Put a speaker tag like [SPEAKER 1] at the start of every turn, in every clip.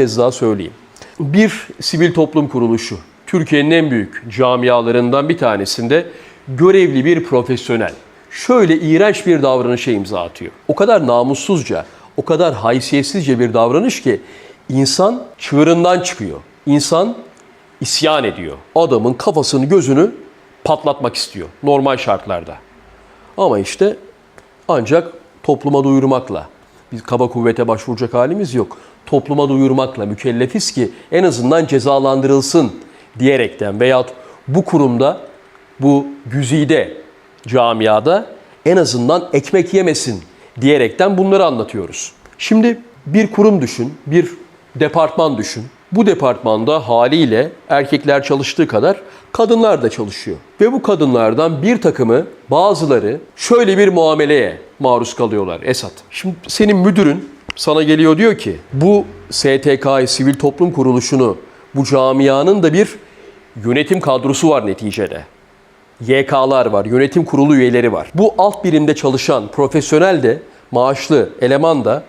[SPEAKER 1] kez daha söyleyeyim. Bir sivil toplum kuruluşu, Türkiye'nin en büyük camialarından bir tanesinde görevli bir profesyonel şöyle iğrenç bir davranışa imza atıyor. O kadar namussuzca, o kadar haysiyetsizce bir davranış ki insan çığırından çıkıyor. İnsan isyan ediyor. Adamın kafasını, gözünü patlatmak istiyor normal şartlarda. Ama işte ancak topluma duyurmakla, biz kaba kuvvete başvuracak halimiz yok. Topluma duyurmakla mükellefiz ki en azından cezalandırılsın diyerekten veyahut bu kurumda, bu güzide camiada en azından ekmek yemesin diyerekten bunları anlatıyoruz. Şimdi bir kurum düşün, bir departman düşün. Bu departmanda haliyle erkekler çalıştığı kadar kadınlar da çalışıyor. Ve bu kadınlardan bir takımı bazıları şöyle bir muameleye maruz kalıyorlar Esat. Şimdi senin müdürün sana geliyor diyor ki bu STK'yı, Sivil Toplum Kuruluşu'nu, bu camianın da bir yönetim kadrosu var neticede. YK'lar var, yönetim kurulu üyeleri var. Bu alt birimde çalışan profesyonel de, maaşlı eleman da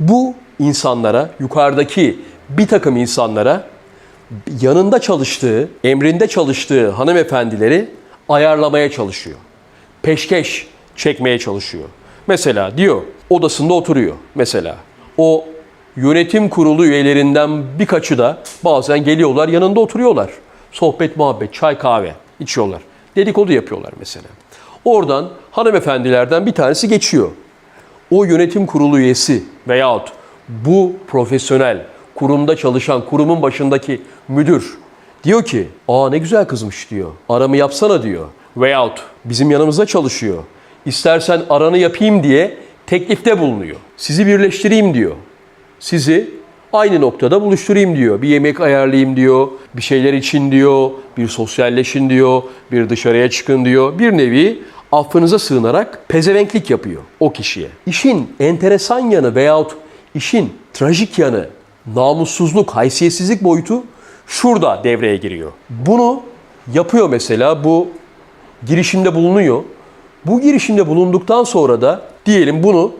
[SPEAKER 1] bu insanlara, yukarıdaki bir takım insanlara yanında çalıştığı, emrinde çalıştığı hanımefendileri ayarlamaya çalışıyor. Peşkeş çekmeye çalışıyor. Mesela diyor, odasında oturuyor mesela. O yönetim kurulu üyelerinden birkaçı da bazen geliyorlar, yanında oturuyorlar. Sohbet, muhabbet, çay, kahve içiyorlar. Dedikodu yapıyorlar mesela. Oradan hanımefendilerden bir tanesi geçiyor o yönetim kurulu üyesi veyahut bu profesyonel kurumda çalışan kurumun başındaki müdür diyor ki aa ne güzel kızmış diyor. Aramı yapsana diyor. Veyahut bizim yanımızda çalışıyor. İstersen aranı yapayım diye teklifte bulunuyor. Sizi birleştireyim diyor. Sizi aynı noktada buluşturayım diyor. Bir yemek ayarlayayım diyor. Bir şeyler için diyor. Bir sosyalleşin diyor. Bir dışarıya çıkın diyor. Bir nevi affınıza sığınarak pezevenklik yapıyor o kişiye. İşin enteresan yanı veyahut işin trajik yanı, namussuzluk, haysiyetsizlik boyutu şurada devreye giriyor. Bunu yapıyor mesela bu girişimde bulunuyor. Bu girişimde bulunduktan sonra da diyelim bunu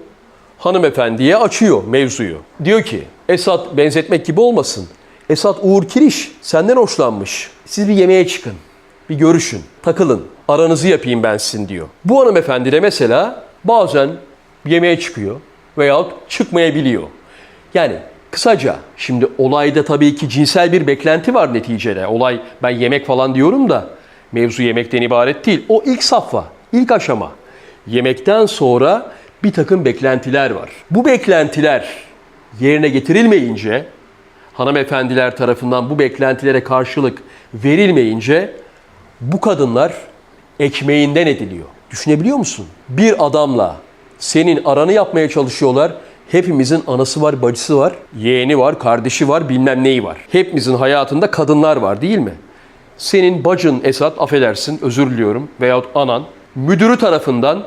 [SPEAKER 1] hanımefendiye açıyor mevzuyu. Diyor ki Esat benzetmek gibi olmasın. Esat Uğur Kiriş senden hoşlanmış. Siz bir yemeğe çıkın. Bir görüşün, takılın. Aranızı yapayım ben sizin diyor. Bu hanımefendi de mesela bazen yemeğe çıkıyor veyahut çıkmayabiliyor. Yani kısaca şimdi olayda tabii ki cinsel bir beklenti var neticede. Olay ben yemek falan diyorum da mevzu yemekten ibaret değil. O ilk safha, ilk aşama. Yemekten sonra bir takım beklentiler var. Bu beklentiler yerine getirilmeyince hanımefendiler tarafından bu beklentilere karşılık verilmeyince bu kadınlar ekmeğinden ediliyor. Düşünebiliyor musun? Bir adamla senin aranı yapmaya çalışıyorlar. Hepimizin anası var, bacısı var, yeğeni var, kardeşi var, bilmem neyi var. Hepimizin hayatında kadınlar var değil mi? Senin bacın Esat, affedersin, özür diliyorum veyahut anan müdürü tarafından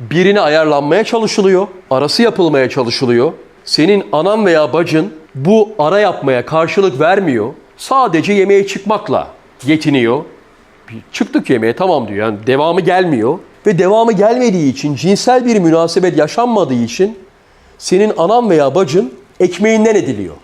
[SPEAKER 1] birine ayarlanmaya çalışılıyor. Arası yapılmaya çalışılıyor. Senin anan veya bacın bu ara yapmaya karşılık vermiyor. Sadece yemeğe çıkmakla yetiniyor. Çıktık yemeğe tamam diyor. Yani devamı gelmiyor. Ve devamı gelmediği için, cinsel bir münasebet yaşanmadığı için senin anan veya bacın ekmeğinden ediliyor.